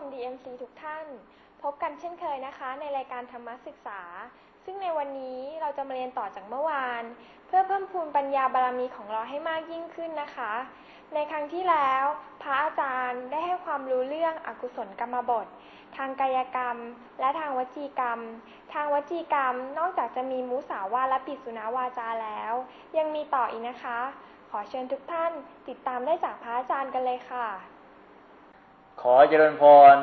ม DMC ทุกท่าน พบกันเช่นเคยนะคะ ในรายการธรรมศึกษา ซึ่งในวันนี้เราจะมาเรียนต่อจากเมื่อวาน เพื่อเพิ่มพูนปัญญาบารมีของเราให้มากยิ่งขึ้นนะคะ ในครั้งที่แล้ว พระอาจารย์ได้ให้ความรู้เรื่องอกุศลกรรมบท ทางกายกรรม และทางวจีกรรม ทางวจีกรรม นอกจากจะมีมุสาวาและปิสุนาวาจาแล้ว ยังมีต่ออีกนะคะ ขอเชิญทุกท่านติดตามได้จากพระอาจารย์กันเลยค่ะ ขอเจริญพร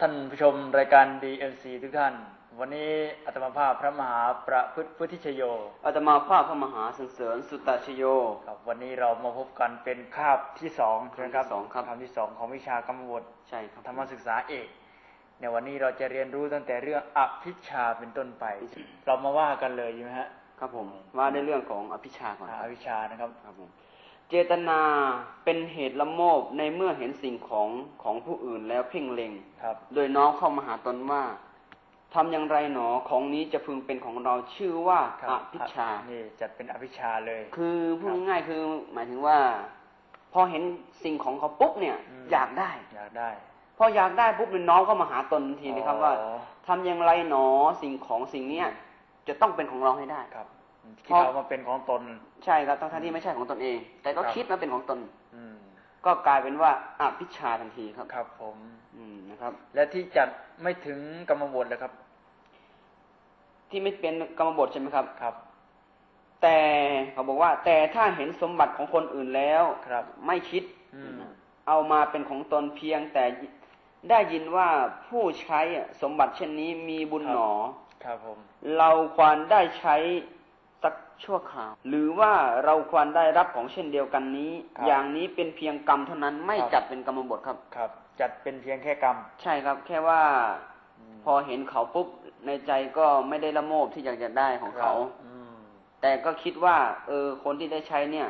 ท่านผู้ชมรายการ DMC ทุกท่าน วันนี้อาตมาภาพพระมหาประพฤติพุทธิชโยอาตมาภาพพระมหาสันเสริญสุตตชโยครับวันนี้เรามาพบกันเป็นคาบที่สองใช่ไหมครับคาบที่สองครับคาบที่สองของวิชากรรมบทใช่ครับธรรมศึกษาเอกในวันนี้เราจะเรียนรู้ตั้งแต่เรื่องอภิชฌาเป็นต้นไป เรามาว่ากันเลยใช่ไหมฮะครับผมว่าในเรื่องของอภิชาก่อนอ่าคอรับภิชฌานะครับครับผมเจตนาเป็นเหตุละโมบในเมื่อเห็นสิ่งของของผู้อื่นแล้วเพ่งเล็งครับโดยน้อมเข้ามาหาตนว่าทำอย่างไรหนอของนี้จะพึงเป็นของเราชื่อว่าครัอบภิชานี่จัดเป็นอภิชฌาเลย คือพูดง่ายๆคือหมายถึงว่า พอเห็นสิ่งของเขาปุ๊บเนี่ยอืมอยากได้อยากได้ พออยากได้ปุ๊บเนี่ยน้อมเข้ามาหาตนทันทีนะครับว่าอ๋อทำอย่างไรหนอสิ่งของสิ่งเนี้ยจะต้องเป็นของเราให้ได้ครับ คิดเพราะเอามาเป็นของตน ใช่ครับทั้งๆที่ไม่ใช่ของตนเอง แต่ก็ครับคิดว่าเป็นของตน อืมก็กลายเป็นว่าอภิชาทันทีครับ ครับ ผม อืมนะครับ และที่จัดไม่ถึงกรรมบทเลยครับ ที่ไม่เป็นกรรมบทใช่ไหมครับครับ แต่เขาบอกว่า แต่ถ้าเห็นสมบัติของคนอื่นแล้วครับ ไม่คิดอืมเอามาเป็นของตนเพียงแต่ได้ยินว่าผู้ใช้สมบัติเช่นนี้มีบุญหนอ ครับผม เราควรได้ใช้ สักชั่วคราว หรือว่าเราควรได้รับของเช่นเดียวกันนี้ อย่างนี้เป็นเพียงกรรมเท่านั้นไม่จัดเป็นกรรมบทครับครับ จัดเป็นเพียงแค่กรรม ใช่ครับ แค่ว่ามพอเห็นเขาปุ๊บในใจก็ไม่ได้ละโมบที่อยากจะได้ของเขาครับอืมแต่ก็คิดว่า เออ คนที่ได้ใช้เนี่ย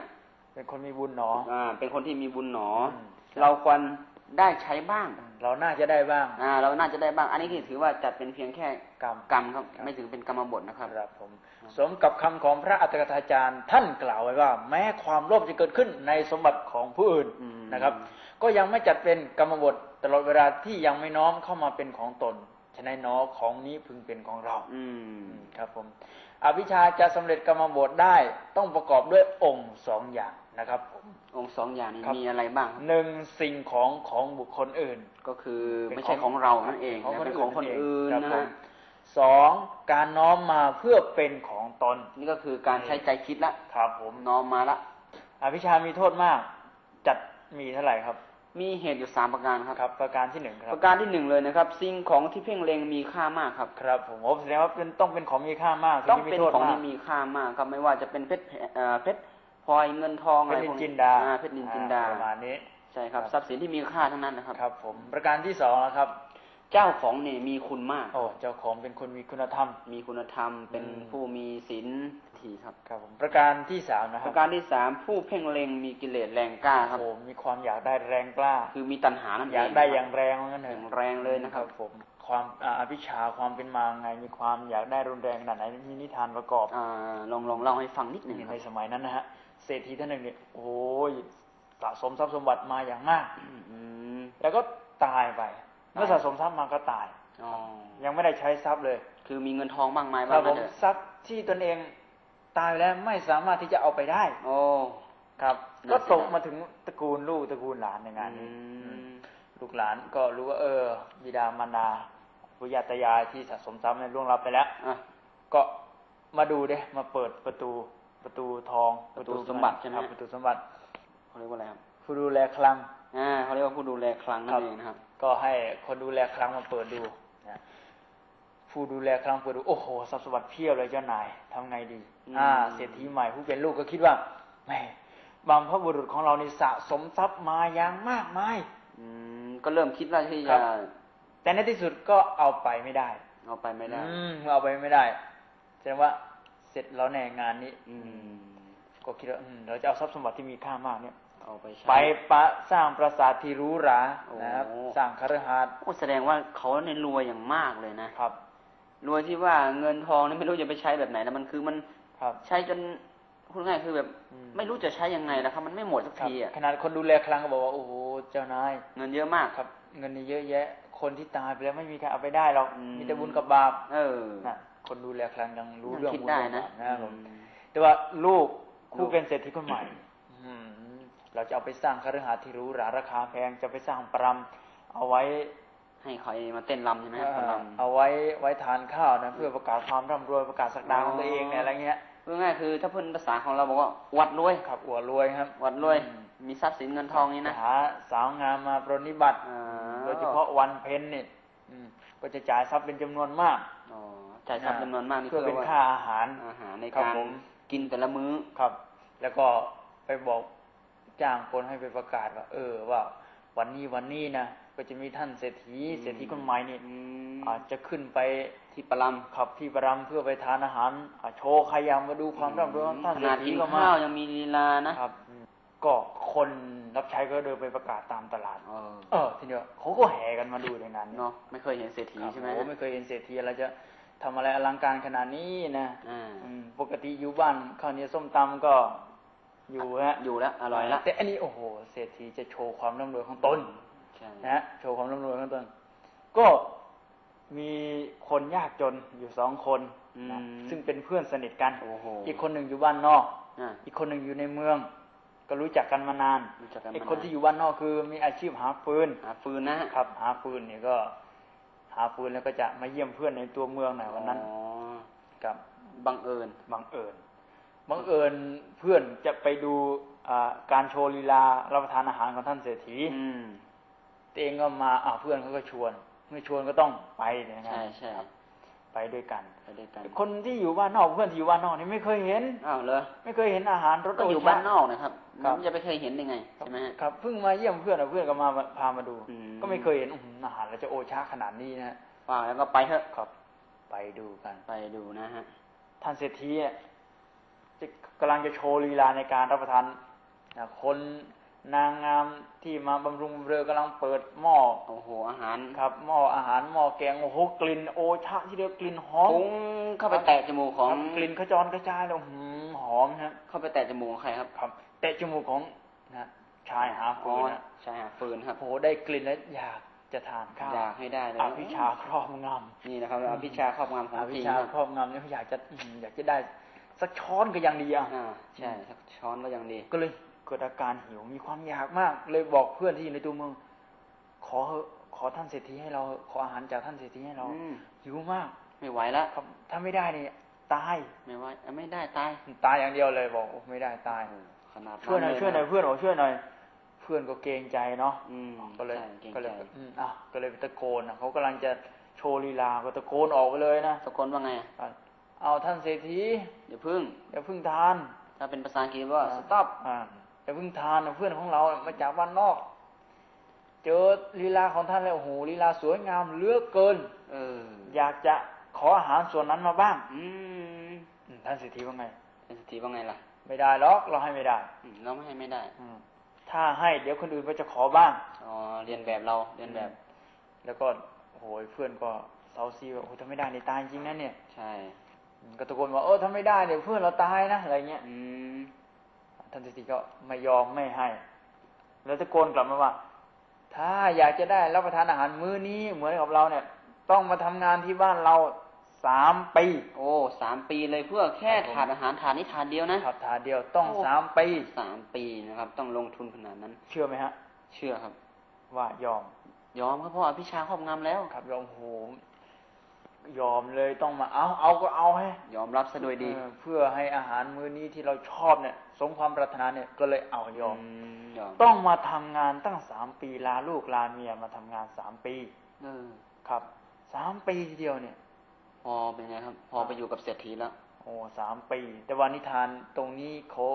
เป็นคนมีบุญหนออ่าเป็นคนที่มีบุญหนออมเราควรได้ใช้บ้าง เราน่าจะได้บ้างอ่าเราน่าจะได้บ้าง อันนี้คือถือว่าจัดเป็นเพียงแค่กรรมกรรมครับครับ ไม่ถือเป็นกรรมบทนะครับครับผมสมกับคำของพระอัตถกถาจารย์ท่านกล่าวไว้ว่า แม้ความโลภจะเกิดขึ้นในสมบัติของผู้อื่นอืมนะครับ ก็ยังไม่จัดเป็นกรรมบทตลอดเวลาที่ยังไม่น้อมเข้ามาเป็นของตนฉะนั้นเนอของนี้พึงเป็นของเรา อืมอืมครับผมอวิชชาจะสำเร็จกรรมบทได้ต้องประกอบด้วยองค์สองอย่าง นะครับผมองค์สองอย่างนี้ครับมีอะไรบ้างครับหนึ่งสิ่งของของบุคคลอื่น ก็คือเป็นไม่ใช่ขขอองงเรานั่นเองของนะคนเป็นอื่นของคนอื่นครับนะผฮะมสองการน้อมมาเพื่อเป็นของตน นี่ก็คือการใช้ใจคิดละครับผมน้อมมาละอวิชชามีโทษมาก จัดมีเท่าไหร่ครับ มีเหตุอยู่สามประการครับครับ ประการที่หนึ่งครัปบระการที่หนึ่งเลยนะครับ สิ่งของที่เพ่งเล็งมีค่ามากครับครับผมโอ้แสดงว่าเป็นต้องเป็นของมีค่ามาก ต้องถึเป็นมีโทษของมากที่มีค่ามากครับไม่ว่าจะเป็นเพชรเอ่อเพชร พลอยเงินทองเพอะไรชรนิพวนกจินี้นดาอ่เพชรนินจินดาอ่ประมาณนี้ใช่ครับครับทรัพย์สินที่มีค่าทั้งนั้นนะครับครับ ผมประการที่สองนะครับ เจ้าของเนี่ยมีคุณมากโอ้เจ้าของเป็นคนมีคุณธรรม มีคุณธรรม เป็นอืมผู้มีศีลทีครับครับผมประการที่สามนะคปรับระการที่สามผู้เพ่งเล็งมีกิเลสแรงกล้าครับโอ้มีความอยากได้แรงกล้า คือมีตัณหานั่นเองอยากได้อย่างแรงว่างั้นเถออะย่างแรงเลยนะครับ ผมความอ่าอภิชฌาความเป็นมาไงมีความอยากได้รุนแรงขนาดไหนมีนิทานประกอบอ่าลองลองเล่าให้ฟังนิดหนึ่งคในรับสมัยนั้นนะฮะ เศรษฐีท่านหนึ่งเนี่ยโอ้ยสะสมทรัพย์สมบัติมาอย่างมากอืมแล้วก็ตายไป เมื่อสะสมทรัพย์มาก็ตายอ๋อยังไม่ได้ใช้ทรัพย์เลย คือมีเงินทองบ้างไหมคบ้ารังบผนะมเถอะทรัพย์ที่ตนเองตายไปแล้วไม่สามารถที่จะเอาไปได้ โอ้ครับน่าก็เสียดายตกมาถึงตระกูลลูกตระกูลหลานในงานอืนี้มลูกหลานก็รู้ว่าเออ บิดามารดาปุญาตายายที่สะสมทรัพย์ในยล่วงลับไปแล้วอะก็มาดูเด้มาเปิดประตู ประตูทองประตูสมบัติใช่ไหมครับประตูสมบัติเขาเรียกว่าอะไรครับผู้ดูแลคลังอ่าเขาเรียกว่าผู้ดูแลคลังนั่ครับนเองนะครับ ก็ให้คนดูแลคลังมาเปิดดูนะผู้ดูแลคลังเปิดดูโอ้โหทรัพย์สมบัติเพียบเลยเจ้านายทำไงดีอืมอ่าเศรษฐีใหม่ผู้เป็นลูกก็คิดว่าแหม่บางพระบุรุษของเรานี่สะสมทรัพย์มาอย่างมากมายอืมก็เริ่มคิดว่าที่ครัจะบแต่ในที่สุดก็เอาไปไม่ได้ เอาไปไม่ได้ อืมเอาไปไม่ได้แสดงว่า เสร็จแล้วแน่งานนี้ อืมก็คิดว่าอืมเราจะเอาทรัพย์สมบัติที่มีค่ามากเนี่ยเอาไปใช้ไปปะสร้างปราสาทที่หรูหราโอ้นะครับสร้างคฤหาสน์โอ้แสดงว่าเขาเนี่ยรวยอย่างมากเลยนะครับรวยที่ว่าเงินทองนี่ไม่รู้จะไปใช้แบบไหนแล้วมันคือมันครับใช้จนพูดง่ายๆคือแบบอืมไม่รู้จะใช้ยังไงแล้วครับมันไม่หมดสักครับทีอะขนาดคนดูแลคลังก็บอกว่าโอ้โหเจ้านายเงินเยอะมากครับ เงินนี่เยอะแยะ คนที่ตายไปแล้วไม่มีใครเอาไปได้หรอกอืมมีแต่บุญกับบาปเออนะ คนดูแลคลังยังรู้ยังเรื่องคิดบุญได้เรื่องนะบาปนะครับผมอืมแต่ว่าลูกคู่ลูกเป็นเศรษฐีคนใหม่อืมเราจะเอาไปสร้างคฤหาสน์ที่หรู้หราราคาแพงจะไปสร้างปรำเอาไว้ให้ใครมาเต้นรำใช่ไหมเอ่อคนรำเอาไว้ไว้ทานข้าวนะเพื่อประกาศความร่ำรวยประกาศสักดาของตัวเองเนี่ยอะไรเงี้ยพูดง่ายๆคือ ถ้าเพิ่นภาษาของเราบอกว่าวัดรวยครับอวดรวยครับวัดรวยอืมมีทรัพย์สินเงินทองนี้นะหาสาวงามมาปรนนิบัติอ่าโดยเฉพาะวันเพ็ญนี่อืมก็จะจ่ายทรัพย์เป็นจำนวนมาก อ๋อจ่ายทรัพย์จำนวนมากนี่เพื่อเป็นว่าค่าอาหารอาหารในครับการผมกินแต่ละมื้อครับ แล้วก็ไปบอกจ้างคนให้ไปประกาศว่า เออว่า วันนี้วันนี้นะก็จะมีท่านเศรษฐีเศรษฐีคนใหม่นี่อืมอาจจะขึ้นไปที่ปลัมขับที่ประรำเพื่อไปทานอาหารอ่าโชว์ใครยังมาดูความร่ำรวยของท่านขเศรนาษดฐีกินก็มาข้าวยังมีลีลานะครับอืมก็คนรับใช้ก็เดินไปประกาศตามตลาดเออเออทีเดียวเขาก็แห่กันมาดูในนั้นเนาะไม่เคยเห็นเศรษฐีครับใช่ไหมโอ้ไม่เคยเห็นเศรษฐีอะไรจะ ทำอะไรอลังการขนาดนี้นะอ่าอืมปกติอยู่บ้านข้าวเหนียวส้มตำก็อยู่ฮะอยู่แล้วอร่อยแล้วแต่อันนี้โอ้โหเศรษฐีจะโชว์ความร่ำรวยของตนใช่นะฮะโชว์ความร่ำรวยของตนก็มีคนยากจนอยู่สองคนนะซึ่งเป็นเพื่อนสนิทกันโอ้โหอีกคนหนึ่งอยู่บ้านนอกอ่าอีกคนหนึ่งอยู่ในเมือง ก็รู้จักกันมานานรู้จักกันไอ้มาคนนานที่อยู่บ้านนอกคือมีอาชีพหาฟืนหาฟืนนะฮะครับ หาฟืนเนี่ยก็ หาฟืนแล้วก็จะมาเยี่ยมเพื่อนในตัวเมืองหน่อยวันนั้นอ๋อครับบังเอิญบังเอิญบังเอิญเพื่อนจะไปดูอ่าการโชว์ลีลารับประทานอาหารของท่านเศรษฐีอืมตัวเองก็มาอ่าเพื่อนเขาก็ชวน เมื่อชวนก็ต้องไปเนี่ยนะใช่ใช่ครับ ไปด้วยกันไปด้วยกัน คนที่อยู่บ้านนอกเพื่อนที่อยู่บ้านนอกนี่ไม่เคยเห็นอ้าวเหรอไม่เคยเห็นอาหารรสก็อยู่โชะบ้านนอกนะครับครับมันจะไปเคยเห็นได้ไงครับใช่ไหมฮะครับเพิ่งมาเยี่ยมเพื่อนเอาเพื่อนก็มาพามาดูอืมก็ไม่เคยเห็นอื้อหืออาหารเราจะโอชาขนาดนี้นะฮะว่าแล้วก็ไปเถอะครับ ไปดูกันไปดูนะฮะท่านเศรษฐีเนี่ยจะกำลังจะโชว์ลีลาในการรับประทานนะคน นางงามที่มาบำรุงบำเรือกำลังเปิดหม้อโอ้โหอาหารครับหม้ออาหารหม้อแกงโอ้โหกลิ่นโอชะที่เรียกกลิ่นหอมฟุ้งเข้าไปแตะจมูกของครับกลิ่นขจรกระจายเลยหืมหอมนะเข้าไปแตะจมูกของใครครับครับเตะจมูกของนะชายหาฟืนนะใช่หาฟืนครับโอ้โหได้กลิ่นแล้วอยากจะทานข้าวอยากให้ได้เลยอภิชาครอบงำนี่นะครับอภิชาครอบงำของอจภิริงชาครับครอบงำเนี่ยอยากจะอื้อหืออยากจะได้สักช้อนก็ยังดีอะอ่าใช่สักช้อนก็ยังดีก็เลย เกิดอาการหิวมีความอยากมาก เลยบอกเพื่อนที่อยู่ในตัวเมือง ขอเถอะขอท่านเศรษฐีให้เรา ขออาหารจากท่านเศรษฐีให้เราอืมหิวมาก ไม่ไหวแล้วครับ ถ้าไม่ได้นี่ตายไม่ไหวอะไม่ได้ตายตายอย่างเดียวเลยบอกโอ้ไม่ได้ตายโอ้ขนาดช่วยหน่อยเลช่วยหน่อยะเพื่อนบอกช่วยหน่อยเพื่อนก็เกรงใจเนาะอืมก็เลยใช่เกรงก็เลยใจอืมอะก็เลยไปตะโกนอะเขากำลังจะโชว์ลีลาก็ตะโกนออกไปเลยนะตะโกนว่าไงอะอะเอาท่านเศรษฐีเดี๋ยวพึ่งอย่าเพิ่งทาน ถ้าเป็นภาษาอังกฤษว่า stop อ่าอย่าเพิ่งทานนะเพื่อนของเรามาจากบ้านนอก เจอลีลาของท่านแล้วโอ้โหลีลาสวยงามเหลือเกิน เออ อยากจะขออาหารส่วนนั้นมาบ้าง อืมอืมท่านเศรษฐีว่าไงเป็นสติว่าไงล่ะ ไม่ได้หรอกเราให้ไม่ได้อืมเราไม่ให้ไม่ได้ อืมถ้าให้เดี๋ยวคนอื่นก็จะขอบ้างอ๋อเรียนแบบเราเรียนแบบ แล้วก็โอ้โหเพื่อนก็เซาซีว่าโอ้โหถ้าไม่ได้ในตายจริงนะเนี่ย ใช่อืมก็ตะโกนว่าเออถ้าไม่ได้เนี่ยเพื่อนเราตายนะอะไรเงี้ยอืม ท่านเศรษฐีก็ไม่ยอมไม่ให้ แล้วตะโกนกลับมาว่า ถ้าอยากจะได้รับประทานอาหารมื้อนี้เหมือนกับเราเนี่ย ต้องมาทำงานที่บ้านเราสามปี โอ้สามปีเลยเพื่อแค่ครับผมถาดอาหารถาดนี้ถาดเดียวนะครับถาเดียวต้องโอ้สามปีสามปีนะครับ ต้องลงทุนขนาดนั้น เชื่อไหมฮะ เชื่อครับ ว่ายอม ยอมครับเพราะว่าพิชาครอบงำแล้วครับยอมโหม ยอมเลยต้องมาเอาเอาก็เอาให้ยอมรับซะโดยดีเออเพื่อให้อาหารมื้อนี้ที่เราชอบเนี่ย สมความปรารถนาเนี่ยก็เลยเอายอมมยอมต้องมาทำงานตั้งสามปีลาลูกลาเมียมาทำงานสามปีเออครับสามปีทีเดียวเนี่ย พอเป็นไงครับ พอไปอยู่กับเศรษฐีแล้วโอ้สามปี แต่ว่านิทานตรงนี้เขา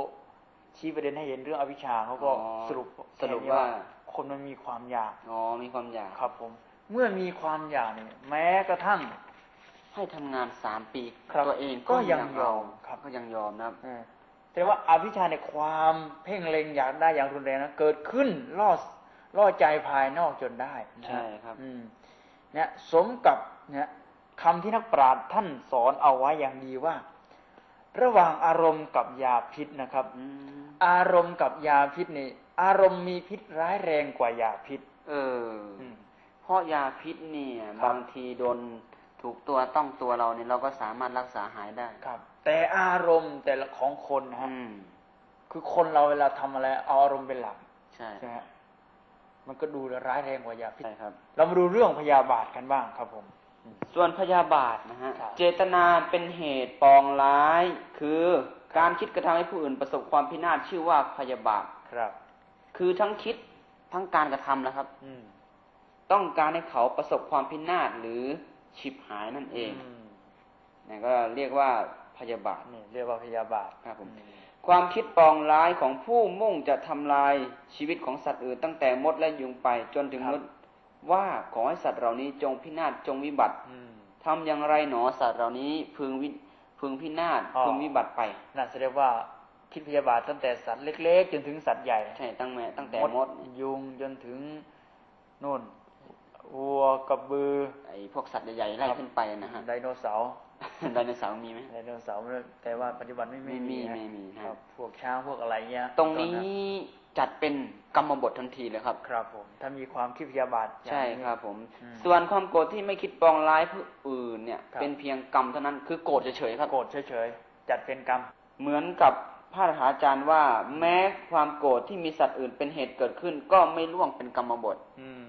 ชี้ประเด็นให้เห็นเรื่องอวิชชาเขาก็อ๋อสรุปสรุปแค่นี้ว่า คนมันมีความอยากอ๋อมีความอยากครับผม เมื่อมีความอยากเนี่ยแม้กระทั่ง ให้ทำงานสามปีครับตัวเองก็ยังเายอมครับ ก็ยังยอมนะครับเออแต่ว่าอวิชชาในยความเพ่งเล็งอยากได้อย่างรุนแรงนะเกิดขึ้นล่อล่อใจภายนอกจนได้นะใช่ครับ อืมเนี่ยสมกับเนี่ยคำที่นักปราชญ์ท่านสอนเอาไว้อย่างดีว่า ระหว่างอารมณ์กับยาพิษนะครับ อืมอารมณ์กับยาพิษนี่ อารมณ์มีพิษร้ายแรงกว่ายาพิษ เอออืมเพราะยาพิษเนี่ย ครับ บางทีโดน ถูกตัวต้องตัวเราเนี่ยเราก็สามารถรักษาหายได้ครับ แต่อารมณ์แต่ละของคนนะฮะอืมคือคนเราเวลาทำอะไร เอาอารมณ์เป็นหลักใช่ใช่ไหมฮะมันก็ดูร้ายแรงกว่ายาพิษใช่ครับ เรามาดูเรื่องพยาบาทกันบ้างครับผม ส่วนพยาบาทนะฮะครับเจตนาเป็นเหตุปองร้าย คือการคิดกระทำให้ผู้อื่นประสบความพินาศชื่อว่าพยาบาทครับ คือทั้งคิดทั้งการกระทำนะครับ อืมต้องการให้เขาประสบความพินาศหรือ ฉิบหายนั่นเองมนี่ก็เรียกว่าพยาบาทนี่เรียกว่าพยาบาทครับผมอืความคิดปองร้ายของผู้มุ่งจะทำลายชีวิตของสัตว์อื่นตั้งแต่มดและยุงไปจนถึงมนุษย์ว่าขอให้สัตว์เหล่านี้จงพินาศจงวิบัติอืมทำอย่างไรหนอสัตว์เหล่านี้พึงวิพึงพินาศอ๋อพึงวิบัติไปน่าแสดงว่าคิดพยาบาทตั้งแต่สัตว์เล็ก ๆ จนถึงสัตว์ใหญ่ใช่ตั้งแม่ตั้งแต่มดยุงจนถึงนู่น วัวกระบือ ไอ้พวกสัตว์ใหญ่ๆไล่ขึ้นไปนะฮะไดโนเสาร์ไดโนเสาร์มีไหมไดโนเสาร์แต่ว่าปัจจุบันไม่ไม่มีฮะไม่มีฮะครับ พวกช้างพวกอะไรเงี้ย ตรงนี้ก่อนะจัดเป็นกรรมบททันทีเลยครับ ครับผม ถ้ามีความคิดพยาบาทอย่างใช่นี้ครับผมอืมส่วนความโกรธที่ไม่คิดปองร้ายผู้อื่นเนี่ยครับเป็นเพียงกรรมเท่านั้นคือโกรธเฉยๆครับโกรธเฉยๆจัดเป็นกรรม เหมือนกับพระอาจารย์ว่า แม้ความโกรธที่มีสัตว์อื่นเป็นเหตุเกิดขึ้น ก็ไม่ล่วงเป็นกรรมบท อืมนะฮะ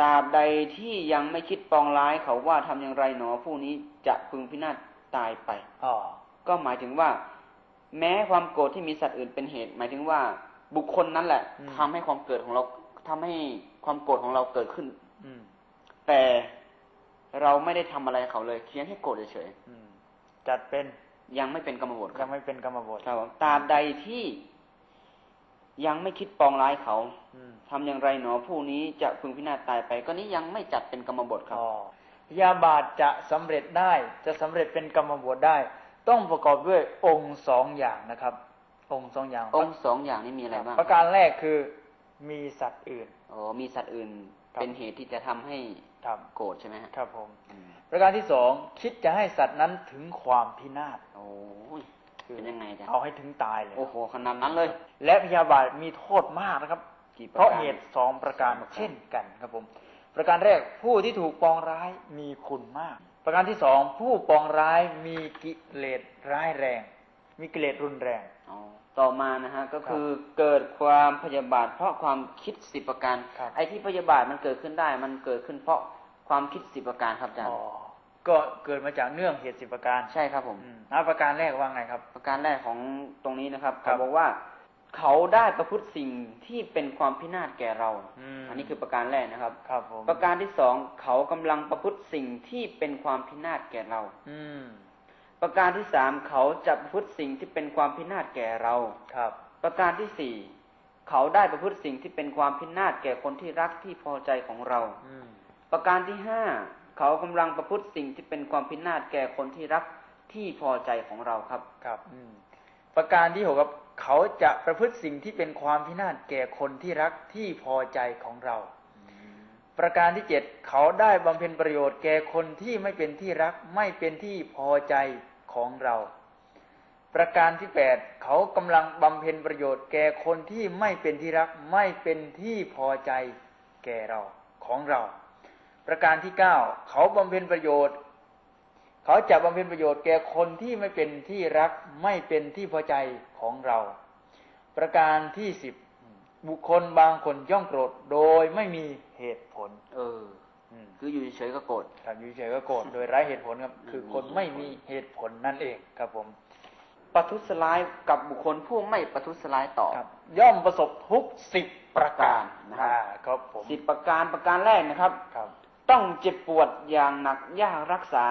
ตราบใดที่ยังไม่คิดปองร้ายเขาว่าทำอย่างไรหนอผู้นี้จะพึงพินาศตายไปอ๋อก็หมายถึงว่า แม้ความโกรธที่มีสัตว์อื่นเป็นเหตุ หมายถึงว่าบุคคลนั้นแหละทำให้ความเกิดของเราทำให้ความโกรธของเราเกิดขึ้น อืมแต่เราไม่ได้ทำอะไรเขาเลยเพียงแค่โกรธเฉยอืมจัดเป็นๆยังไม่เป็นกรรมบทคยัรับงไม่เป็นกรรมบทครับผมตราบใดที่ ยังไม่คิดปองร้ายเขาอืมทำอย่างไรหนอผู้นี้จะพึงพินาศตายไป ก็นี้ยังไม่จัดเป็นกรรมบทครับอ๋อพยาบาทจะสำเร็จได้จะสำเร็จเป็นกรรมบทได้ ต้องประกอบด้วยองค์สองอย่างนะครับ องค์สองอย่างองค์สองอย่างนี้มีอะไรบ้างประการแรกคือมีสัตว์อื่นอ๋อมีสัตว์อื่นครับเป็นเหตุที่จะทำให้ครับโกรธใช่ไหมฮะครับผมอืมประการที่สองคิดจะให้สัตว์นั้นถึงความพินาศโอ้ ยเป็นยังไงจ๊ะเอาให้ถึงตายเลย โอ้โหขนาดนั้นเลย และพยาบาทมีโทษมากนะครับกี่ปเพระราะการเหตุสองประการสองประการเช่นกันครับผม ประการแรกผู้ที่ถูกปองร้ายมีคุณมาก ประการที่สองผู้ปองร้ายมีกิเลสร้ายแรง มีกิเลสรุนแรงอ๋อต่อมานะฮะก็คือเกิดความพยาบาท เพราะความคิดสิบประการครับไอ้ที่พยาบาทมันเกิดขึ้นได้ มันเกิดขึ้นเพราะความคิดสิบประการครับอาจารย์อ๋อ ก็เกิดมาจากเนื่องเหตุสิบประการใช่ครับผมอืมอะประการแรกว่าไงครับ ประการแรกของตรงนี้นะครับครัเขาบบอกว่าเขาได้ประพฤติสิ่งที่เป็นความพินาศแก่เราอืมอันนี้คือประการแรกนะครับครับผมประการที่สองเขากำลังประพฤติสิ่งที่เป็นความพินาศแก่เรา อืมประการที่สามเขาจะประพฤติสิ่งที่เป็นความพินาศแก่เราครับ ประการที่สี่เขาได้ประพฤติสิ่งที่เป็นความพินาศแก่คนที่รักที่พอใจของเราอืมประการที่ห้า เขากำลังประพฤติสิ่งที่เป็นความพินาศแก่คนที่รักที่พอใจของเราครับครับอืมประการที่หกครับเขาจะประพฤติสิ่งที่เป็นความพินาศแก่คนที่รักที่พอใจของเรา ประการที่เจ็ดเขาได้บำเพ็ญประโยชน์แก่คนที่ไม่เป็นที่รักไม่เป็นที่พอใจของเรา ประการที่แปดเขากำลังบำเพ็ญประโยชน์แก่คนที่ไม่เป็นที่รักไม่เป็นที่พอใจแก่เราของเรา ประการที่เก้าเขาบำเพ็ญประโยชน์ เขาจะบำเพ็ญประโยชน์แก่คนที่ไม่เป็นที่รักไม่เป็นที่พอใจของเรา ประการที่สิบบุคคลบางคนย่อมโกรธโดยไม่มีเหตุผล เอออืมคืออยู่เฉยๆก็โกรธครับอยู่เฉยๆก็โกรธโดยไร้เหตุผลครับ คือคนไม่ไม่มีมีเหตุผลนั่นเองครับผมประทุษร้ายกับบุคคลผู้ไม่ประทุษร้ายต่อครับย่อมประสบทุกสิบประการนะครับอ่าครับผมสิบประการประการแรกนะครับครับ ต้องเจ็บปวดอย่างหนักยากรักษา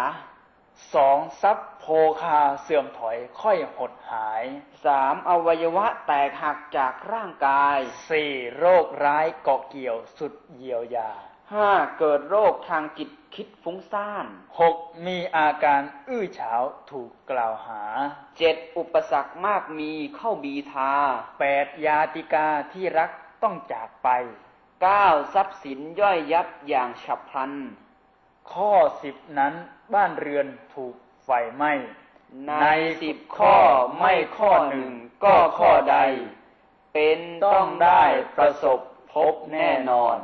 สองทรัพย์โภคาเสื่อมถอยค่อยหดหายสามอวัยวะแตกหักจากร่างกายสี่โรคร้ายเกาะเกี่ยวสุดเยียวยาห้าเกิดโรคทางจิตคิดฟุ้งซ่านหกมีอาการอื้อฉาวถูกกล่าวหาเจ็ดอุปสรรคมากมีเข้าบีทาแปดยาติกาที่รักต้องจากไป เก้าทรัพย์สินย่อยยับอย่างฉับพลัน ข้อสิบนั้นบ้านเรือนถูกไฟไหม้ในสิบข้อไม่ข้อหนึ่งก็ข้อใด เป็นต้องได้ประสบพบแน่นอน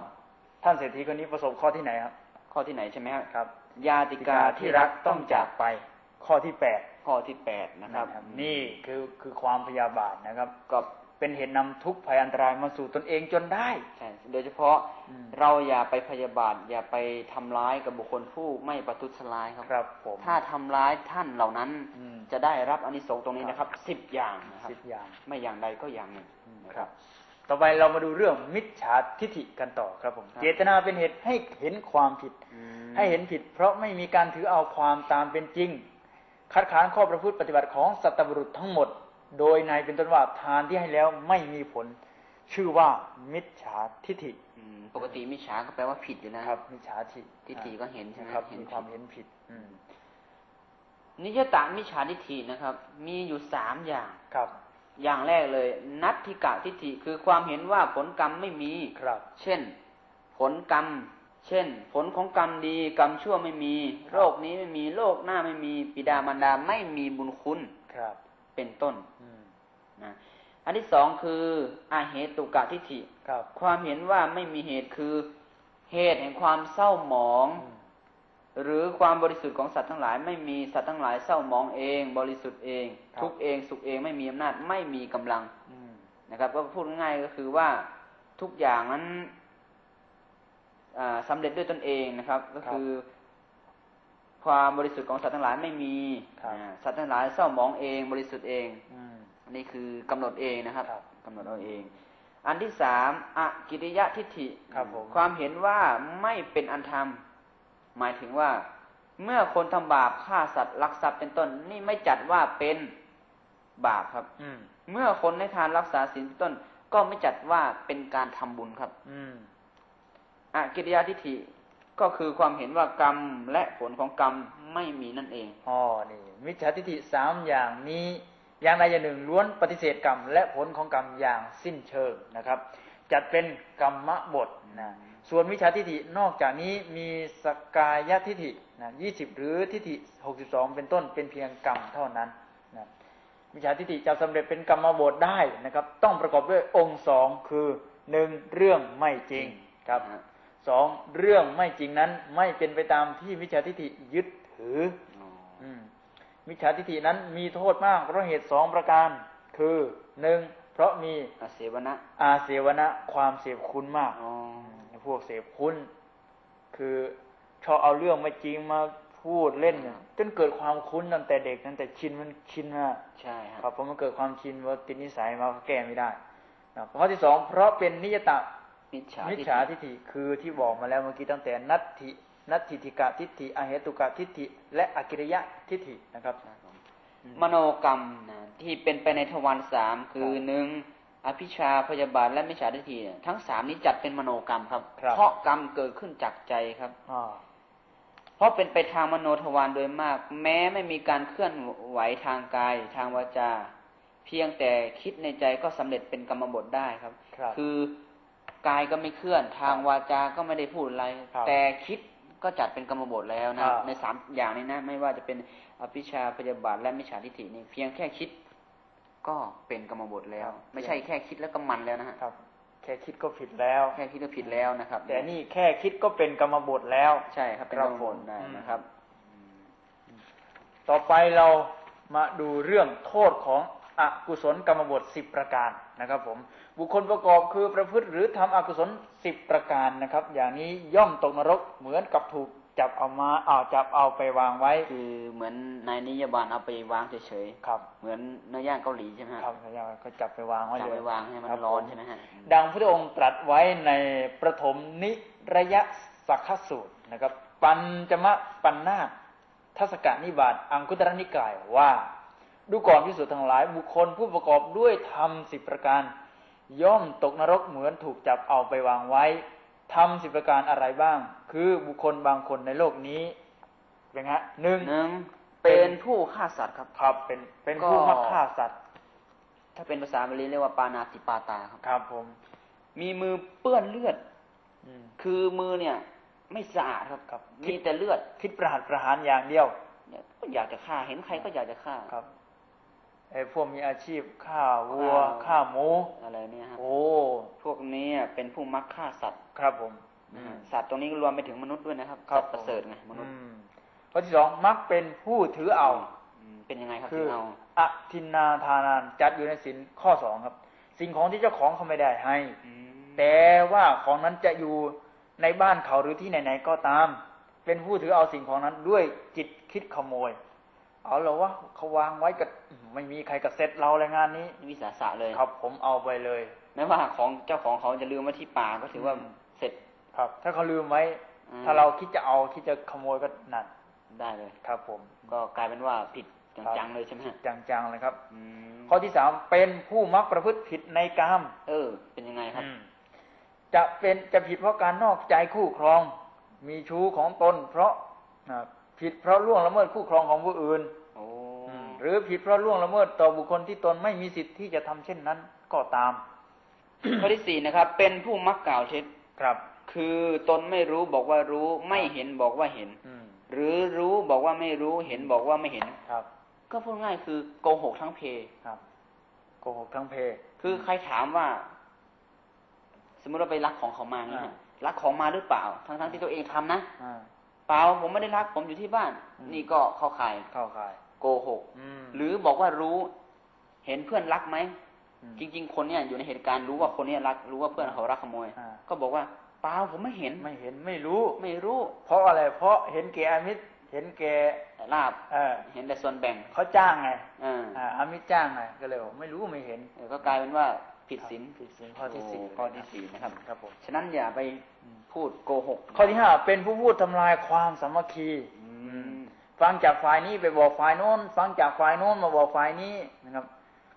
ท่านเศรษฐีคนนี้ประสบข้อที่ไหนครับ ข้อที่ไหนใช่ไหมครับครับยาติกาที่รักต้องจากไป ข้อที่แปดข้อที่แปดนะครับ นี่คือคือความพยาบาทนะครับ ก็ เป็นเหตุนำทุกข์ภัยอันตรายมาสู่ตนเองจนได้ใช่โดยเฉพาะอืมเราอย่าไปพยาบาทอย่าไปทำร้ายกับบุคคลผู้ไม่ประทุษร้ายครับครับผมถ้าทำร้ายท่านเหล่านั้นอืมจะได้รับอานิสงส์ตรงนี้นะครับสิบอย่างนะครับสิบอย่าง ไม่อย่างใดก็อย่างหนึ่งนะคครัรับบต่อไปเรามาดูเรื่องมิจฉาทิฐิกันต่อครับผมครับเจตนาเป็นเหตุให้เห็นความผิดอืมให้เห็นผิด เพราะไม่มีการถือเอาความตามเป็นจริง คัดค้านข้อประพฤติปฏิบัติของสัตบุรุษทั้งหมด โดยในเป็นต้นว่าทานที่ให้แล้วไม่มีผล ชื่อว่ามิจฉาทิฐิอืมปกติมิจฉาก็แปลว่าผิดอยู่นะครับ มิจฉาทิทิฏฐิก็เห็นใช่ไหมครับเห็นมีความผิดเห็นผิด อืมนิยตามิจฉาทิฏฐินะครับ มีอยู่สามอย่างครับ อย่างแรกเลย นัตถิกะทิฏฐิคือความเห็นว่าผลกรรมไม่มีครับ เช่น ผลกรรม เช่น ผลของกรรมดี กรรมชั่วไม่มี โรคนี้ไม่มีโรคหน้าไม่มี ปิดามารดาไม่มีบุญคุณครับ เป็นต้นอืมนะอันที่สองคืออาเหตุกะทิฏฐิครับความเห็นว่าไม่มีเหตุคือเหตุแห่งความเศร้าหมองอืมหรือความบริสุทธิ์ของสัตว์ทั้งหลาย ไม่มีสัตว์ทั้งหลายเศร้าหมองเอง บริสุทธิ์เอง ทุกข์เองสุขเองไม่มีอำนาจไม่มีกำลังอืมนะครับ ก็พูดง่ายๆก็คือว่าทุกอย่างนั้นอ่าสำเร็จด้วยตนเองนะครับ ก็คือ ความบริสุทธิ์ของสัตว์ทั้งหลายไม่มีครับอ่าสัตว์ทั้งหลายเศร้าหมองเองบริสุทธิ์เองอืมอันนี้คือกำหนดเองนะครับครับกำหนดเอาเอง อันที่สามอกิริยะทิฏฐิครับผมความเห็นว่าไม่เป็นอันธรรม หมายถึงว่า เมื่อคนทำบาปฆ่าสัตว์ลักทรัพย์เป็นต้น นี่ไม่จัดว่าเป็นบาปครับ อืมเมื่อคนให้ทานรักษาศีลเป็นต้น ก็ไม่จัดว่าเป็นการทำบุญครับ อืมอกิริยะทิฏฐิ ก็คือความเห็นว่ากรรมและผลของกรรมไม่มีนั่นเองอ๋อนี่มิจฉาทิฏฐิสามอย่างนี้อย่างใดอย่างหนึ่งล้วนปฏิเสธกรรม และผลของกรรมอย่างสิ้นเชิงนะครับ จัดเป็นกรรมบทนะส่วนมิจฉาทิฏฐินอกจากนี้มีสกายทิฏฐินะยี่สิบหรือทิฏฐิหกสิบสองเป็นต้นเป็นเพียงกรรมเท่านั้นนะมิจฉาทิฏฐิจะสำเร็จเป็นกรรมบทได้นะครับ ต้องประกอบด้วยองค์สองคือหนึ่งเรื่องไม่จริงครับ สองเรื่องไม่จริงนั้นไม่เป็นไปตามที่มิจฉาทิฏฐิยึดถืออ๋ออืมมิจฉาทิฏฐินั้นมีโทษมาก เพราะเหตุสองประการ คือหนึ่งเพราะมีอาเสวนะอาเสวนะความเสพคุณมากอ๋อพวกเสพคุณ คือชอบเอาเรื่องไม่จริงมาพูดเล่นเนี่ยจนเกิดความคุ้นตั้งแต่เด็กตั้งแต่ชินมันชินมาใช่คครัรับบพอมันเกิดความชินว่าติดนิสัยมาก็แก้ไม่ได้นะข้อที่สองเพราะเป็นนิยตะ มิจฉามิจทิฏฉาฐิทิฏฐิคือที่บอกมาแล้วเมื่อกี้ตั้งแต่นัตถินัตถิติกะทิฏฐิอเหตุกะทิฏฐิและอกิริยะทิฏฐินะครับ มโนกรรมนะที่เป็นไปในทวารสามคือครับหนึ่งอภิชาพยาบาทและมิจฉาทิฏฐิเนี่ยทั้งสามนี้จัดเป็นมโนกรรมครับครับเพราะกรรมเกิดขึ้นจากใจครับอ่าเพราะเป็นไปทางมโนทวารโดยมาก แม้ไม่มีการเคลื่อนไหวทางกายทางวาจา เพียงแต่คิดในใจก็สำเร็จเป็นกรรมบทได้ครับครับอ กายก็ไม่เคลื่อน ทางวาจาก็ไม่ได้พูดอะไรครับแต่คิดก็จัดเป็นกรรมบทแล้วนะอ่าในสามอย่างนี้นะ ไม่ว่าจะเป็นอภิชาพยาบาทและมิจฉาทิฏฐินี่เพียงแค่คิดก็เป็นกรรมบทแล้ว ไม่ใช่แค่คิดแล้วก็มันแล้วนะฮะครับแค่คิดก็ผิดแล้ว แค่คิดก็ผิดแล้วนะครับ แต่นี่แค่คิดก็เป็นกรรมบทแล้ว ใช่ครับเป็นคกรัรบรมบทได้ผมนะครับ ต่อไปเรามาดูเรื่องโทษของ อกุศลกรรมบทสิบประการนะครับผมบุคคลประกอบคือประพฤติหรือทำอกุศลสิบประการนะครับ อย่างนี้ย่อมตกนรกเหมือนกับถูกจับเอามาเอาจับเอาไปวางไว้ คือเหมือนนายนิยบาลเอาไปวางเฉยครับๆเหมือนเนื้อย่างเกาหลีใช่ไหมฮะครับก็จับไปวางไว้จับเลยไปวางให้มันคบร้อนผใช่ไหมฮะดังพระองค์ตรัสไว้ในประถมนิระยะสักขสูตรนะครับ ปัญจมะปันนาตทัศกานิบาตอังคุตรนิกายว่า ดูก่อนพิสุทธ์ทั้งหลาย บุคคลผู้ประกอบด้วยธรรมสิบประการ ย่อมตกนรกเหมือนถูกจับเอาไปวางไว้ทำสิบประการอะไรบ้าง คือบุคคลบางคนในโลกนี้เป็นไงฮะหนึ่งหนึ่งเป็นผู้ฆ่าสัตว์ครับ ครับ เป็นเป็นก็ผู้มักฆ่าสัตว์ ถ้าเป็นภาษาบาลีเรียกว่าปานาติปาตาครับ ครับผม มีมือเปื้อนเลือดอืมคือมือเนี่ย ไม่สะอาดครับครับมีแต่เลือดคิดประหัตประหารอย่างเดียวเนี่ยก็อยากจะฆ่าเห็นใครก็อยากจะฆ่าครับ ไอ้พวกมีอาชีพฆ่าวัวฆ่าฆ่าหมูอะไรเนี่ยฮะโอ้พวกนี้เป็นผู้มักฆ่าสัตว์ครับผมนะฮะสัตว์ตรงนี้ก็รวมไปถึงมนุษย์ด้วยนะครับครัสับตว์ประเสริฐไงมนุษย์อืมข้อที่สองมักเป็นผู้ถือเอาอืมเป็นยังไงครับคืที่อเอาอทินนาทานานจัดอยู่ในสินข้อสองครับ สิ่งของที่เจ้าของเขาไม่ได้ให้มแต่ว่าของนั้นจะอยู่ในบ้านเขาหรือที่ไหนๆก็ตาม เป็นผู้ถือเอาสิ่งของนั้นด้วยจิตคิดขโมย เอาเหรอวะเขาวางไว้กับไม่มีใครกับเซ็ตเราเลยงานนี้วิสาสะเลยครับ ผมเอาไปเลยแม้ว่าของเจ้าของเขาจะลืมไว้ที่ป่าก็ถือว่าอืมเสร็จครับ ถ้าเขาลืมไว้อืมถ้าเราคิดจะเอาคิดจะขโมยก็นั่นได้เลย ครับ ผมก็กลายเป็นว่าผิดครับจังๆเลยใช่ไหมฮะจังๆเลยครับอืมข้อที่สามเป็นผู้มักประพฤติผิดในกาม เออ เป็นยังไงครับอืมจะเป็นจะผิดเพราะการนอกใจคู่ครอง มีชู้ของตน เพราะอ่า ผิดเพราะล่วงละเมิดคู่ครองของผู้อื่นโอ้หรือผิดเพราะล่วงละเมิดต่อบุคคลที่ตนไม่มีสิทธิ์ที่จะทำเช่นนั้นก็ตาม ข้อที่สี่นะครับ เป็นผู้มักกล่าวเท็จครับ คือตนไม่รู้บอกว่ารู้ไม่เห็นบอกว่าเห็นอืมหรือรู้บอกว่าไม่รู้เห็นบอกว่าไม่เห็นครับ ก็พูดง่ายคือโกหกทั้งเพครับ โกหกทั้งเพ คือใครถามว่า สมมติเราไปรักของเขามาเนี่ยอ่ารักของมาหรือเปล่า ทั้งทั้งๆที่ตัวเองทำนะอ่า เปล่าผมไม่ได้รัก ผมอยู่ที่บ้านอืมนี่ก็เข้าข่ายเข้าข่ายโกหกอืมหรือบอกว่ารู้ เห็นเพื่อนรักไหมมจริง ๆ คนเนี่ยอยู่ในเหตุการณ์รู้ว่าคนเนี้รัก รู้ว่าเพื่อนเขารักขโมยอ่าก็บอกว่าเปล่าผมไม่เห็นไม่เห็นไม่รู้ไม่รู้ เพราะอะไร เพราะเห็นแก่อามิตรเห็นแก่ลาบเออ เห็นแต่ส่วนแบ่งเขาจ้างไงอ่าอ่าอามิตรจ้างไงก็เลยบอกไม่รู้ไม่เห็นเออก็กลายเป็นว่า ผิดศีลผิดศีลข้อที่สี่โข้อที่สี่นะครับครับผมฉะนั้นอย่าไปพูดโกหก ข้อที่ห้าเป็นผู้พูดทำลายความสามัคคีอืมฟังจากฝ่ายนี้ไปบอกฝ่ายโน้น ฟังจากฝ่ายโน้นมาบอกฝ่ายนี้นะครับ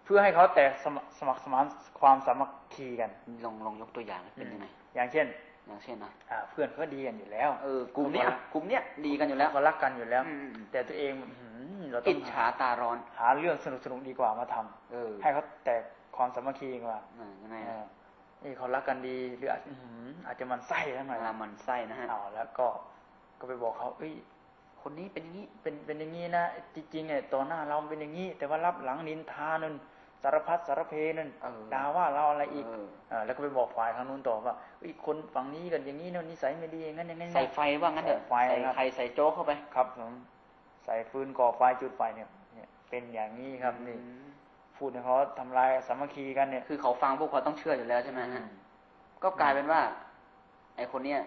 เพื่อให้เขาแตกสมัครสมัครสมานความสามัคคีกันลองลองยกตัวอย่างเป็นยังไงอย่างเช่นอย่างเช่นนะอ่าเพื่อนเขาดีกันอยู่แล้วเออกลุ่มเนี้ยกลุ่มเนี้ยดีกันอยู่แล้วเขารักกันอยู่แล้วอืมอืมแต่ตัวเองอื้อหือเราต้อิองจฉาตาร้อน หาเรื่องสนุกสนุกๆดีกว่ามาทำเออ ให้เขาแตก ความสามัคคีกันว่าอ่ายังไงเออะอนี่เขารักกันดีหรืออาจอื้อหืออาจจะมันไส้ทั้งหน่อยเวลามันไส้นะฮะเอาแล้วก็ก็ไปบอกเขาเอ้ยคนนี้เป็นอย่างนี้เป็นเป็นอย่างนี้นะจริงๆเนี่ยต่อหน้าเราเป็นอย่างนี้ แต่ว่ารับหลังนินทานั่นสารพัดสารเพนั่นเออด่าว่าเราอะไรอีกเออเออแล้วก็ไปบอกฝ่ายทางนู้นต่อว่าเอ้ยคนฝั่งนี้กันอย่างนี้นะนิสัยไม่ดีอย่างนั้นอย่างนั้นใส่ไฟว่างั้นเถอะใส่ไฟใส่ครับไข่ใส่โจ๊กเข้าไปครับผมใส่ฟืนก่อไฟจุดไฟเนี่ย เนี่ย เป็นอย่างนี้ครับนี่อืม พูดให้เขาทำลายสามัคคีกันเนี่ย คือเขาฟังพวกเขาต้องเชื่ออยู่แล้วใช่ไหมฮะก็กลายเป็นว่า ไอคนเนี้ย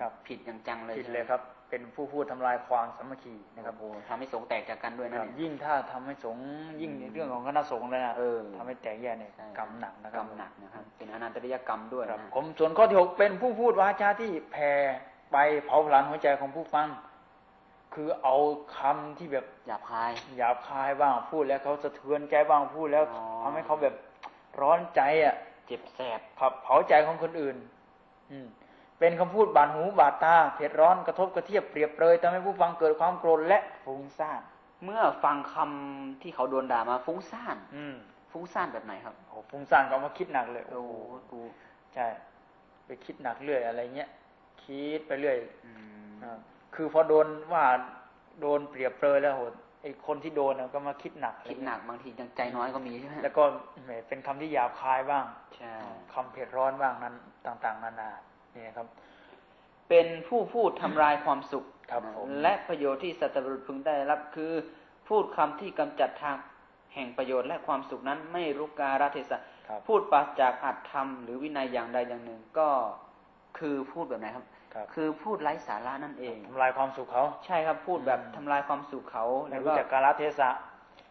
ครับผิดอย่างจังเลยผิดใช่ไหมเลยครับ เป็นผู้พูดทำลายความสามัคคีนะครับโอ้โหทำให้สงฆ์แตกจากกันด้วยคนะรับเนี่ยยิ่งถ้าทำให้สงฆ์ยิ่งในเรื่องของคณะสงฆ์เลยนะเออทำให้แตกแยกเนี่ยใช่กรรมหนักนะคกรรับรมหนักนะครับ เป็นอนันตริยกรรมด้วยครับนะผมส่วนข้อที่หกเป็นผู้พูดวาจาที่แผ่ไปเผาผลาญหัวใจของผู้ฟัง คือเอาคำที่แบบหยาบคายหยาบคายบ้างพูดแล้วเขาสะเทือนใจบ้างพูดแล้วอ๋อทำให้เขาแบบร้อนใจอะ เจ็บแสบขับเผาใจของคนอื่น อืมเป็นคำพูดบาดหูบาดตาเผ็ดร้อนกระทบกระเทียบเปรียบเปรยทำให้ผู้ฟังเกิดความโกรธและฟุ้งซ่านเมื่อฟังคำที่เขาโดนด่ามาฟุ้งซ่านอืมฟุ้งซ่านแบบไหนครับโอ้ฟุ้งซ่านก็มาคิดหนักเลย โอ้โอ้โหโหกูใช่ ไปคิดหนักเรื่อยอะไรเงี้ยคิดไปเรื่อยอืมอ่า คือพอโดนว่าโดนเปรียบเปรยแล้วโหไอ้คนที่โดนน่ะก็มาคิดหนัก คิดหนักบางทียังใจน้อยก็มีใช่ไหมแล้วก็แหมเป็นคำที่หยาบคายบ้างใช่คำเผ็ดร้อนบ้างนั้นต่างๆ นานานี่ครับ เป็นผู้พูดทำลายความสุขครับผมและประโยชน์ที่สัตว์บุรุษพึงได้รับคือ พูดคำที่กำจัดทางแห่งประโยชน์และความสุขนั้นไม่รุกการเทศะครับพูดปราศจากอัตธรรมหรือวินัยอย่างใดอย่างหนึ่งก็คือพูดแบบไหนครับ ครับคือพูดไร้สาระนั่นเองทำลายความสุขเขา ใช่ครับพูดแบบอืมทำลายความสุขเขาไม่แล้วรู้ก็จักกาลเทศะ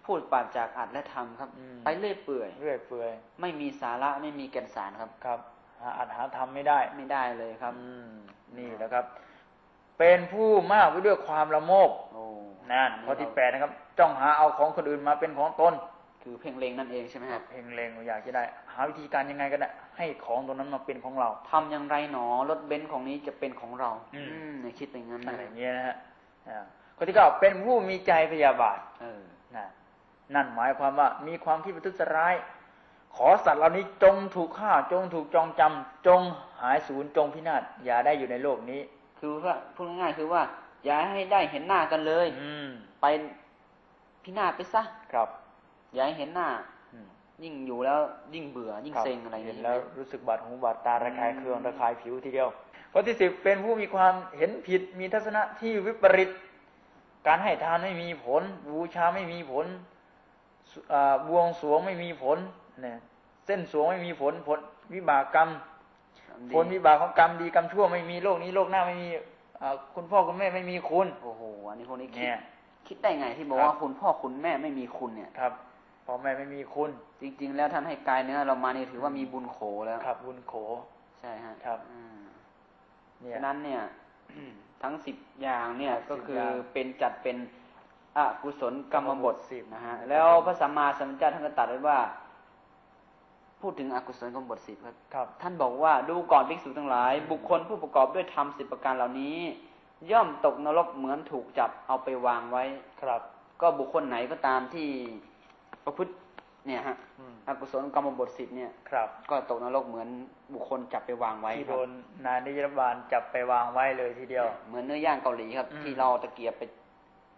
พูดปราศจากอัตและธรรมครับอืมไปเรื่อยเปื่อยเรื่อยเปื่อย ไม่มีสาระไม่มีแก่นสารครับครับหาอัดหาทำไม่ได้ไม่ได้เลยครับอืมนี่แหละครับ เป็นผู้มากไปด้วยความละโมบโอ้นั่นข้อที่แปดนะครับ จ้องหาเอาของคนอื่นมาเป็นของตน คือเพ่งเล็งนั่นเองใช่ไหมครับเพ่งเล็งอยากจะได้ หาวิธีการยังไงก็ได้ ให้ของตรงนั้นมาเป็นของเราทำอย่างไรหนอรถเบนซ์ของนี้จะเป็นของเรา อืมมเนี่ยคิดเป็นงั้นอะนะไรอย่างเงี้ยนะฮะอ่าข้อที่เก้าเป็นผู้มีใจพยาบาทเออนะนั่นหมายความว่ามีความคิดประทุษร้าย ขอสัตว์เหล่านี้จงถูกฆ่าจงถูกจองจำจงหายสูญจงพินาศอย่าได้อยู่ในโลกนี้ คือว่าพูดง่ายๆคือว่า อย่าให้ได้เห็นหน้ากันเลย อืมไปพินาศไปซะครับ อย่าให้เห็นหน้าอืมยิ่งอยู่แล้วยิ่งเบื่อ ยิ่งครับเซ็งอะไรอย่างเห็นนี้แล้วรู้สึกบาดหูบาดตาระคายเคืองระคายผิวทีเดียวข้อที่สิบเป็นผู้มีความเห็นผิดมีทัศนะที่วิปริต การให้ทานไม่มีผล บูชาไม่มีผลสุอ่าบวงสรวงไม่มีผลเนี่ยเส้นสวงไม่มีผลผลวิบากกรรมดีผลวิบากของกรรมดีกรรมชั่วไม่มีโลกนี้โลกหน้าไม่มีอ่าคุณพ่อคุณแม่ไม่มีคุณโอ้โหอันนี้พวกนี้คิดเนี่ยคิดได้ไงที่บอกครับว่าคุณพ่อคุณแม่ไม่มีคุณเนี่ยครับ พ่อแม่ไม่มีคุณ จริง ๆ แล้วท่านให้กายเนื้อเรามานี่ถือว่ามีบุญโขแล้วครับ บุญโข ใช่ฮะครับอืมเนี่ยฉะนั้นเนี่ยทั้งสิบอย่างเนี่ยครับก็คือสิบอย่างเป็นจัดเป็นอกุศลกรรมบทสิบนะฮะนะครับแล้วพระสัมมาสัมพุทธเจ้าท่านก็ตรัสไว้ว่า พูดถึงอกุศลกรรมบทสิบครับครับ ท่านบอกว่าดูก่อนภิกษุทั้งหลาย บุคคลผู้ประกอบด้วยธรรมสิบประการเหล่านี้ ย่อมตกนรกเหมือนถูกจับเอาไปวางไว้ครับ ก็บุคคลไหนก็ตามที่ ประพฤติเนี่ยฮะอืมอกุศลกรรมบทสิบเนี่ยครับ ก็ตกนรกเหมือนบุคคลจับไปวางไว้ที่คโดรับนนายนิยบาลจับไปวางไว้เลยทีเดียว เหมือนเนื้อย่างเกาหลีครับอืมที่เราตะเกียบไป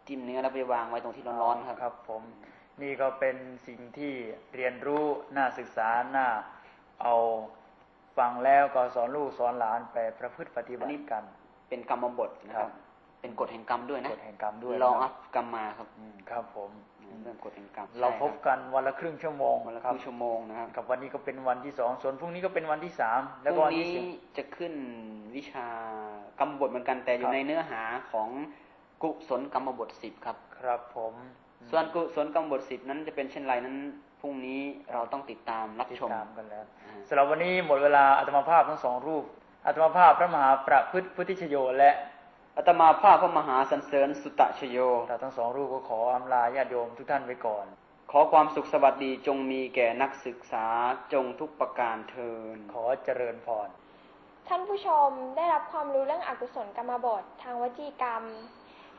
จิ้มเนื้อแล้วไปวางไว้ตรงที่ร้อนๆครับครับ ผมนี่ก็เป็นสิ่งที่เรียนรู้น่าศึกษาน่าเอาฟังแล้วก็สอนลูกสอนหลานไปประพฤติปฏิบัอันนี้ติกัน เป็นกรรมบทนะคครัรับบเป็นกฎแห่งกรรมด้วยนะกฎแห่งกรรมด้วยลองนะคอัรับพกรรมมาครับอืมครับผม เรื่องกฎแห่งกรรมเราใช่พบกันวันละครึ่งชั่วโมงวันละคครับรึ่งชั่วโมงนะครับกับวันนี้ก็เป็นวันที่สองส่วนพรุ่งนี้ก็เป็นวันที่สามแล้วพก็รุ่งวันที่นี้สิบจะขึ้นวิชากรรมบทเหมือนกันแต่อคยู่รับในเนื้อหาของกุศลกรรมบทสิบครับ ครับผม ส่วนกุศลกรรมบทสิบนั้นจะเป็นเช่นไรนั้นพรุ่งนี้เราต้องติดตามรับติดชมตามกันแล้วอ่าสำหรับวันนี้หมดเวลาอาตมาภาพทั้งสองรูปอาตมาภาพพระมหาประพฤติพุทธิชโยและ อาตมาภาพพระมหาสันเสริญสุตตชโยเราทั้งสองรูปก็ขออำลาญาติโยมทุกท่านไว้ก่อน ขอความสุขสวัสดีจงมีแก่นักศึกษาจงทุกประการเทิน ขอเจริญพร ท่านผู้ชมได้รับความรู้เรื่องอกุศลกรรมบททางวจีกรรม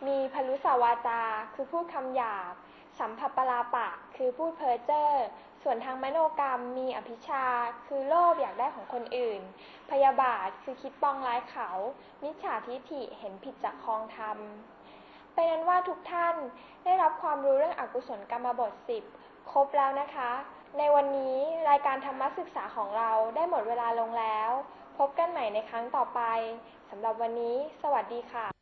มีพลุสาวาจา คือพูดคำหยาบ สัมผัสปลาปะ คือพูดเพ้อเจ้อส่วนทางมโนกรรมมีอภิชาคือโลภอยากได้ของคนอื่น พยาบาทคือคิดปองร้ายเขา มิจฉาทิฐิเห็นผิดจากคองธรรมเป็นนั้นว่าทุกท่านได้รับความรู้เรื่องอกุศลกรรมบท10ครบแล้วนะคะ ในวันนี้รายการธรรมศึกษาของเราได้หมดเวลาลงแล้ว พบกันใหม่ในครั้งต่อไปสำหรับวันนี้ สวัสดีค่ะ